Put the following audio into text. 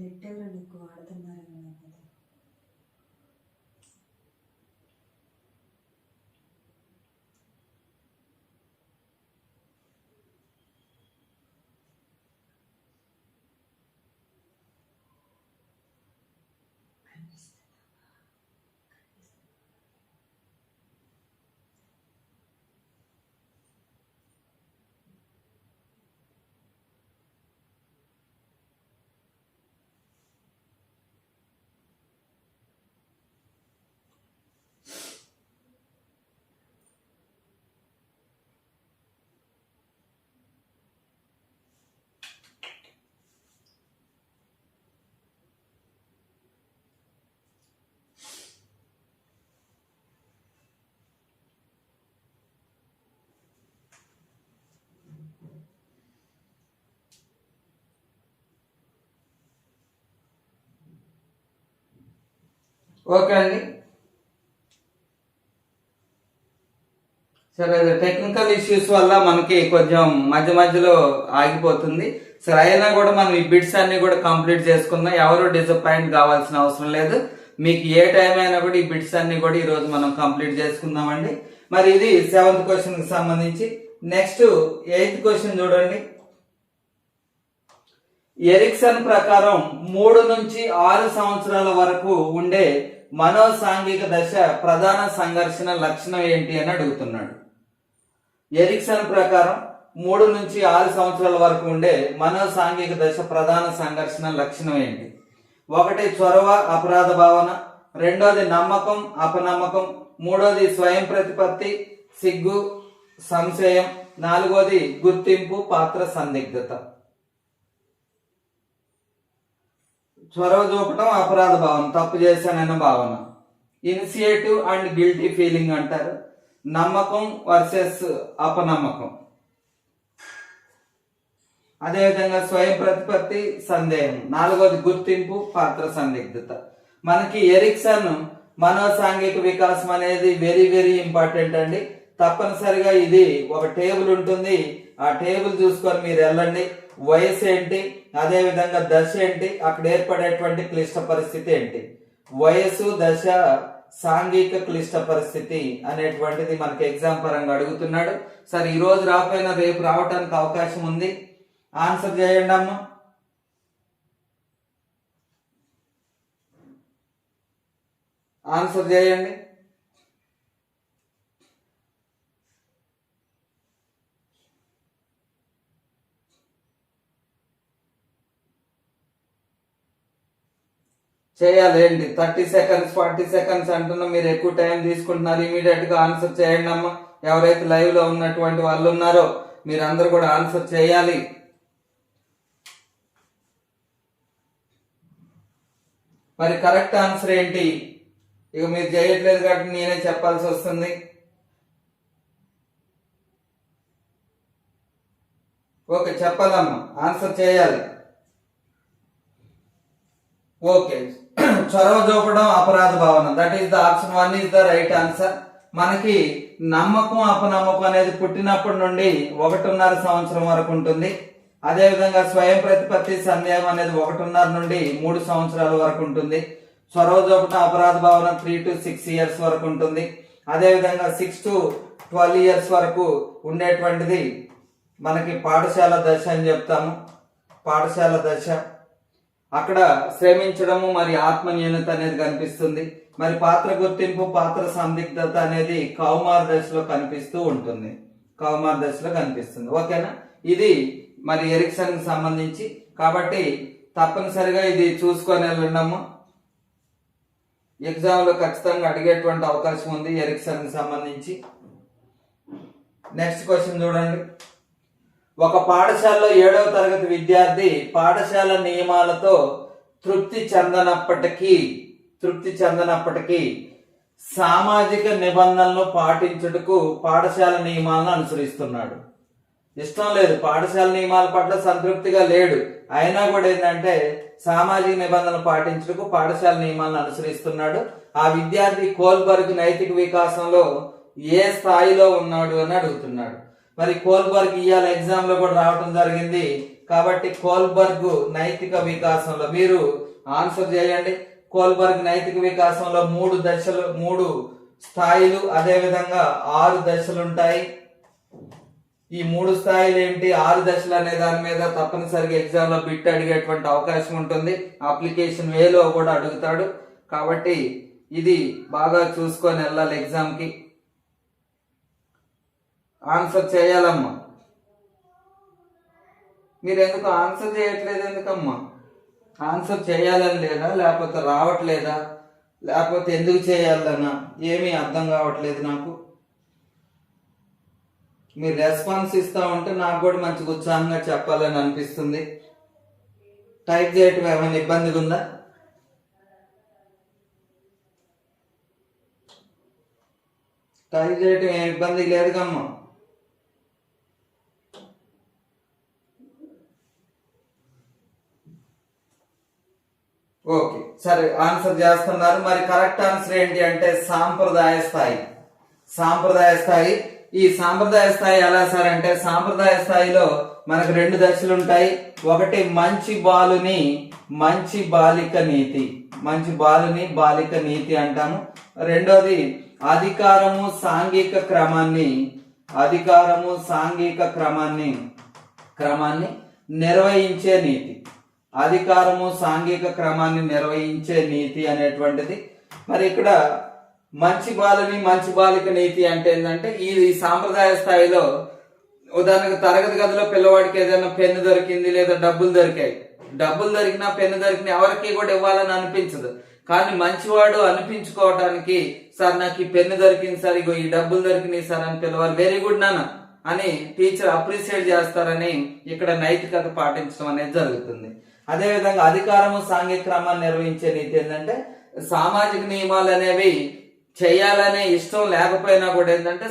Net ఎవరైనా ఎక్కువ వాడుతున్నారేమో లేకపోతే ఓకే అండి. సరే అదే టెక్నికల్ ఇష్యూస్ వల్ల మనకి కొంచెం మధ్య మధ్యలో ఆగిపోతుంది. సరే అయినా కూడా మనం ఈ బిట్స్ అన్ని కూడా కంప్లీట్ చేసుకుందాం. ఎవరు డిసప్పాయింట్ కావాల్సిన అవసరం లేదు. మీకు ఏ టైం అయినా కూడా ఈ బిట్స్ అన్ని కూడా ఈ రోజు మనం కంప్లీట్ చేసుకుందామండి. మరి ఇది సెవెంత్ క్వశ్చన్కి సంబంధించి. నెక్స్ట్ ఎయిత్ క్వశ్చన్ చూడండి. ఎరిక్సన్ ప్రకారం మూడు నుంచి ఆరు సంవత్సరాల వరకు ఉండే మనోసాంఘిక దశ ప్రధాన సంఘర్షణ లక్షణం ఏంటి అని అడుగుతున్నాడు. ఎరిక్సన్ ప్రకారం మూడు నుంచి ఆరు సంవత్సరాల వరకు ఉండే మనోసాంఘిక దశ ప్రధాన సంఘర్షణ లక్షణం ఏంటి? ఒకటి చొరవ అపరాధ భావన. రెండోది నమ్మకం అపనమ్మకం. మూడోది స్వయం ప్రతిపత్తి సిగ్గు సంశయం. నాలుగోది గుర్తింపు పాత్ర సందిగ్ధత. చొరవ చూపటం అపరాధ భావన తప్పు చేశానన్న భావన. ఇనిషియేటివ్ అండ్ గిల్టీ ఫీలింగ్ అంటారు. నమ్మకం వర్సెస్ అపనమ్మకం. అదేవిధంగా స్వయం ప్రతిపత్తి సందేహం. నాలుగోది గుర్తింపు పాత్ర సందిగ్ధత. మనకి ఎరిక్సన్ మనో సాంఘిక వికాసం అనేది వెరీ వెరీ ఇంపార్టెంట్ అండి. తప్పనిసరిగా ఇది ఒక టేబుల్ ఉంటుంది. ఆ టేబుల్ చూసుకొని మీరు వెళ్ళండి. వయసు ఏంటి? అదే విధంగా దశ ఏంటి? అక్కడ ఏర్పడేటువంటి క్లిష్ట పరిస్థితి ఏంటి? వయసు దశ సాంఘిక క్లిష్ట పరిస్థితి అనేటువంటిది మనకి ఎగ్జామ్ పరంగా అడుగుతున్నాడు. సార్ ఈ రోజు రాకపోయినా రేపు రావడానికి అవకాశం ఉంది. ఆన్సర్ చేయండి అమ్మ. ఆన్సర్ చేయండి. చేయాలేండి థర్టీ సెకండ్స్ ఫార్టీ సెకండ్స్ అంటున్నా మీరు ఎక్కువ టైం తీసుకుంటున్నారు. ఇమీడియట్గా ఆన్సర్ చేయండి అమ్మా. ఎవరైతే లైవ్లో ఉన్నటువంటి వాళ్ళు ఉన్నారో మీరందరూ కూడా ఆన్సర్ చేయాలి. మరి కరెక్ట్ ఆన్సర్ ఏంటి? ఇక మీరు చేయట్లేదు కాబట్టి నేనే చెప్పాల్సి వస్తుంది. ఓకే చెప్పాలమ్మా. ఆన్సర్ చేయాలి. ఓకే. చొరవ చూపడం అపరాధ భావన. That is the option one is the right answer మనకి నమ్మకం అపనమ్మకం అనేది పుట్టినప్పటి నుండి ఒకటిన్నర సంవత్సరం వరకు ఉంటుంది. అదే విధంగా స్వయం ప్రతిపత్తి సందేహం అనేది ఒకటిన్నర నుండి మూడు సంవత్సరాల వరకు ఉంటుంది. చొరవ చూపడం అపరాధ భావన త్రీ టు సిక్స్ ఇయర్స్ వరకు ఉంటుంది. అదే విధంగా సిక్స్ టు ట్వెల్వ్ ఇయర్స్ వరకు ఉండేటువంటిది మనకి పాఠశాల దశ అని చెప్తాము. పాఠశాల దశ. అక్కడ శ్రమించడము మరి ఆత్మన్యూనత అనేది కనిపిస్తుంది. మరి పాత్ర గుర్తింపు పాత్ర సందిగ్ధత అనేది కౌమార దశలో కనిపిస్తూ ఉంటుంది. కౌమార దశలో కనిపిస్తుంది. ఓకేనా? ఇది మరి ఎరిక్సన్ సంబంధించి. కాబట్టి తప్పనిసరిగా ఇది చూసుకొని వెళ్ళండమ్మా ఎగ్జామ్లో ఖచ్చితంగా అడిగేటువంటి అవకాశం ఉంది ఎరిక్సన్కి సంబంధించి. నెక్స్ట్ క్వశ్చన్ చూడండి. ఒక పాఠశాలలో ఏడవ తరగతి విద్యార్థి పాఠశాల నియమాలతో తృప్తి చెందనప్పటికీ తృప్తి చెందనప్పటికీ సామాజిక నిబంధనలను పాటించుటకు పాఠశాల నియమాలను అనుసరిస్తున్నాడు. ఇష్టం లేదు. పాఠశాల నియమాల పట్ల సంతృప్తిగా లేడు. అయినా కూడా ఏంటంటే సామాజిక నిబంధనలు పాటించుటకు పాఠశాల నియమాలను అనుసరిస్తున్నాడు. ఆ విద్యార్థి కోల్బర్గ్ నైతిక వికాసంలో ఏ స్థాయిలో ఉన్నాడు అని అడుగుతున్నాడు. మరి కోల్బర్గ్ ఇవాళ ఎగ్జామ్లో కూడా రావటం జరిగింది. కాబట్టి కోల్బర్గ్ నైతిక వికాసంలో మీరు ఆన్సర్ చేయండి. కోల్బర్గ్ నైతిక వికాసంలో మూడు దశలు మూడు స్థాయిలు అదే విధంగా ఆరు దశలు ఉంటాయి. ఈ మూడు స్థాయిలు ఏంటి? ఆరు దశలు అనే దాని మీద తప్పనిసరిగా ఎగ్జామ్లో బిట్ అడిగేటువంటి అవకాశం ఉంటుంది. అప్లికేషన్ వేలో కూడా అడుగుతాడు. కాబట్టి ఇది బాగా చూసుకొని వెళ్ళాలి ఎగ్జామ్కి ఆన్సర్ చేయాలమ్మా. మీరు ఎందుకు ఆన్సర్ చేయట్లేదు ఎందుకమ్మా? ఆన్సర్ చేయాలని లేదా లేకపోతే రావట్లేదా లేకపోతే ఎందుకు చేయాలన్నా ఏమీ అర్థం కావట్లేదు నాకు. మీరు రెస్పాన్స్ ఇస్తా ఉంటే నాకు కూడా మంచి ఉత్సాహంగా చెప్పాలని అనిపిస్తుంది. టైప్ చేయటం ఏమైనా ఇబ్బందిగా ఉందా? టైప్ చేయటం ఏం ఇబ్బంది లేదు ఓకే. సరే ఆన్సర్ చేస్తున్నారు. మరి కరెక్ట్ ఆన్సర్ ఏంటి అంటే సాంప్రదాయ స్థాయి. సాంప్రదాయ స్థాయి. ఈ సాంప్రదాయ స్థాయి ఎలా సార్ అంటే సాంప్రదాయ స్థాయిలో మనకు రెండు దశలు ఉంటాయి. ఒకటి మంచి బాలుని మంచి బాలిక నీతి. మంచి బాలుని బాలిక నీతి అంటాము. రెండోది అధికారము సాంఘిక క్రమాన్ని అధికారము సాంఘిక క్రమాన్ని క్రమాన్ని నిర్వహించే నీతి. అధికారము సాంఘిక క్రమాన్ని నిర్వహించే నీతి అనేటువంటిది. మరి ఇక్కడ మంచి బాలని మంచి బాలిక నీతి అంటే ఏంటంటే ఈ సాంప్రదాయ స్థాయిలో ఉదాహరణకు తరగతి గదిలో పిల్లవాడికి ఏదైనా పెన్ను దొరికింది లేదా డబ్బులు దొరికాయి. డబ్బులు దొరికినా పెన్ను దొరికినా ఎవరికి కూడా ఇవ్వాలని అనిపించదు. కానీ మంచివాడు అనిపించుకోవటానికి సార్ నాకు ఈ పెన్ను దొరికింది సార్ ఇగో ఈ డబ్బులు దొరికినాయి సార్ అని పిలవాలి. వెరీ గుడ్ నాన్న అని టీచర్ అప్రిషియేట్ చేస్తారని ఇక్కడ నైతికత పాటించడం అనేది జరుగుతుంది. అదే విధంగా అధికారము సాంఘిక క్రమాన్ని నిర్వహించే నీతి ఏంటంటే సామాజిక నియమాలు అనేవి చేయాలనే ఇష్టం లేకపోయినా కూడా ఏంటంటే